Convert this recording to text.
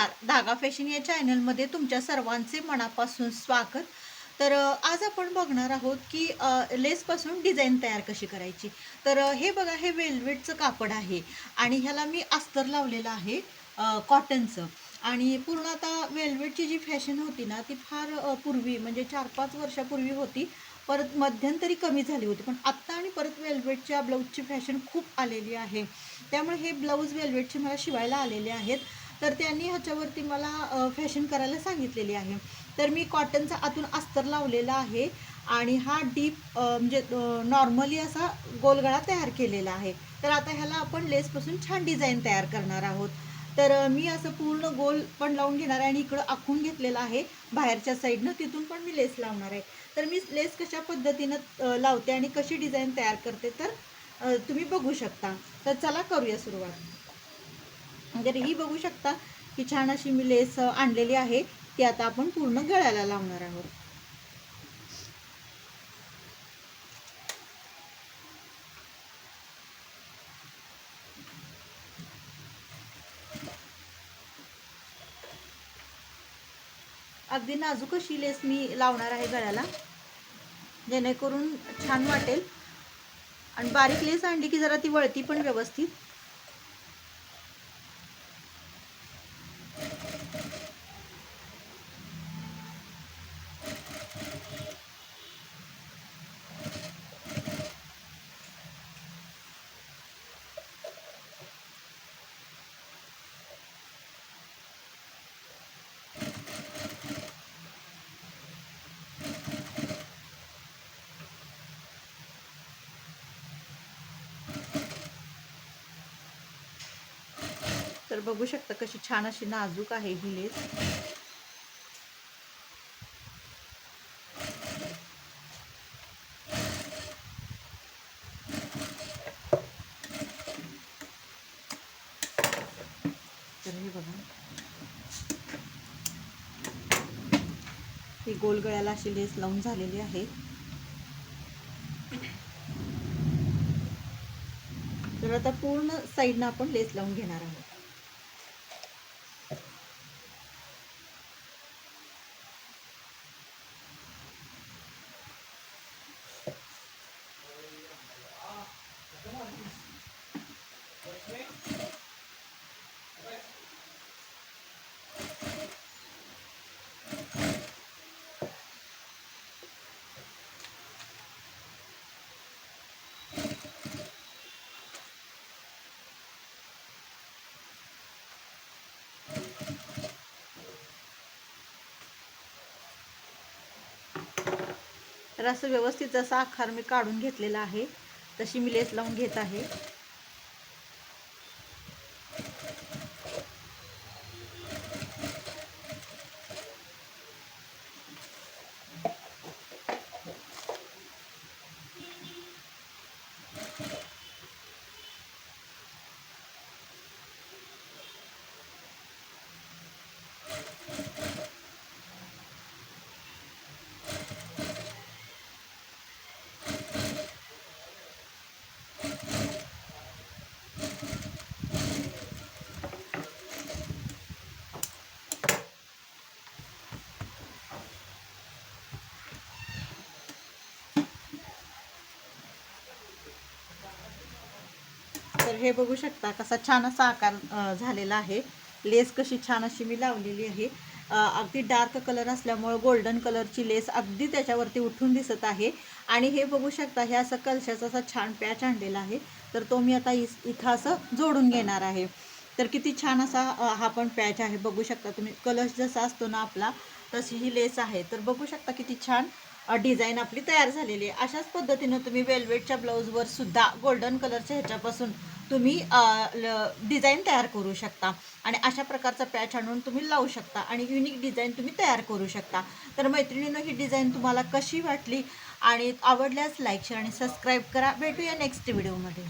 नमस्कार. धागा फॅशन या चॅनलमध्ये तुमच्या सर्वांचे मनापासून स्वागत. तर आज आपण बघणार आहोत की लेसपासून डिझाईन तयार कशी करायची? तर हे बघा हे वेल्वेटचं कापड आहे आणि ह्याला मी अस्तर लावलेलं आहे कॉटनचं. आणि पूर्ण आता वेल्वेटची जी फॅशन होती ना ती फार पूर्वी म्हणजे चार पाच वर्षापूर्वी होती. परत मध्यंतरी कमी झाली होती. पण आत्ता आणि परत वेल्वेटच्या ब्लाऊजची फॅशन खूप आलेली आहे. त्यामुळे हे ब्लाऊज वेल्वेटचे मला शिवायला आलेले आहेत. तर त्यांनी ह्याच्यावरती मला फॅशन करायला सांगितलेली आहे. तर मी कॉटनचा आतून अस्तर लावलेला आहे आणि हा डीप म्हणजे नॉर्मली असा गोलगळा तयार केलेला आहे. तर आता ह्याला आपण लेसपासून छान डिझाईन तयार करणार आहोत. तर मी असं पूर्ण गोल पण लावून घेणार आहे आणि इकडं आखून घेतलेलं आहे. बाहेरच्या साईडनं तिथून पण मी लेस लावणार आहे. तर मी लेस कशा पद्धतीनं लावते आणि कशी डिझाईन तयार करते तर तुम्ही बघू शकता. तर चला करूया सुरुवात. तर ही बघू शकता की छान अशी मी लेस आणलेली आहे. ती आता आपण पूर्ण गळ्याला लावणार आहोत. अगदी नाजूक अशी लेस मी लावणार आहे गळ्याला जेणेकरून छान वाटेल. आणि बारीक लेस आणली की जरा ती वळती पण व्यवस्थित. तर बघू शकता कशी छान अशी नाजूक आहे ही लेस. तर हे बघा. ही गोलगळ्याला अशी लेस लावून झालेली आहे. तर आता पूर्ण साईडनं आपण लेस लावून घेणार आहोत. तर असं व्यवस्थित जसा आकार मी काढून घेतलेला आहे तशी मी लेस लावून घेत आहे. हे बघू शकता कसा छान असा आकार झालेला आहे. लेस कशी छान अशी मी लावलेली आहे. अगदी डार्क कलर असल्यामुळं गोल्डन कलरची लेस अगदी त्याच्यावरती उठून दिसत आहे. आणि हे बघू शकता हे असं कलशाचा असा छान पॅच आणलेला आहे. तर तो मी आता इस इथं असं जोडून घेणार आहे. तर किती छान असा हा पण पॅच आहे. बघू शकता तुम्ही कलश जसा असतो ना आपला तशी ही लेस आहे. तर बघू शकता किती छान डिझाईन आपली तयार झालेली आहे. अशाच पद्धतीनं तुम्ही वेल्वेटच्या ब्लाऊजवर सुद्धा गोल्डन कलरच्या ह्याच्यापासून तुम्ही डिझाईन तयार करू शकता. आणि अशा प्रकारचा पॅच आणून तुम्ही लावू शकता. आणि युनिक डिझाईन तुम्ही तयार करू शकता. तर मैत्रिणीनं ही डिझाईन तुम्हाला कशी वाटली? आणि आवडल्यास लाईक शेअर आणि सबस्क्राईब करा. भेटूया नेक्स्ट व्हिडिओमध्ये